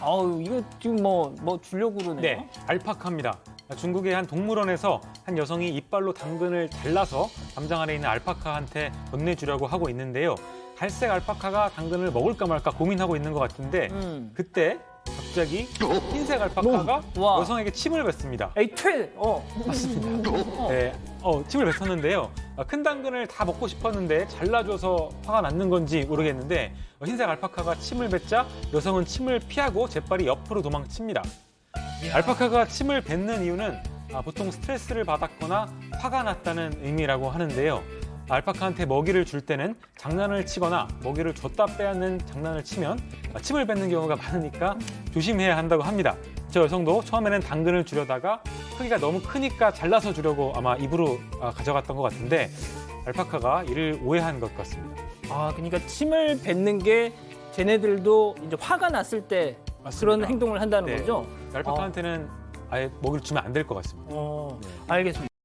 아우 이거 지금 뭐 뭐 주려고 그러네요. 네, 알파카입니다. 중국의 한 동물원에서 한 여성이 이빨로 당근을 잘라서 담장 안에 있는 알파카한테 건네주려고 하고 있는데요. 갈색 알파카가 당근을 먹을까 말까 고민하고 있는 것 같은데 음. 그때 갑자기 흰색 알파카가 와. 여성에게 침을 뱉습니다. 에이 퇴. 어. 맞습니다. 네, 어, 침을 뱉었는데요. 아, 큰 당근을 다 먹고 싶었는데 잘라줘서 화가 났는 건지 모르겠는데 어, 흰색 알파카가 침을 뱉자 여성은 침을 피하고 재빨리 옆으로 도망칩니다. 알파카가 침을 뱉는 이유는 아, 보통 스트레스를 받았거나 화가 났다는 의미라고 하는데요. 알파카한테 먹이를 줄 때는 장난을 치거나 먹이를 줬다 빼앗는 장난을 치면 아, 침을 뱉는 경우가 많으니까 조심해야 한다고 합니다. 저 여성도 처음에는 당근을 주려다가 크기가 너무 크니까 잘라서 주려고 아마 입으로 아, 가져갔던 것 같은데 알파카가 이를 오해한 것 같습니다. 아 그러니까 침을 뱉는 게 쟤네들도 이제 화가 났을 때 그런 맞습니다. 행동을 한다는 네. 거죠. 알파카한테는 아예 먹이를 주면 안 될 것 같습니다. 어, 네. 알겠습니다.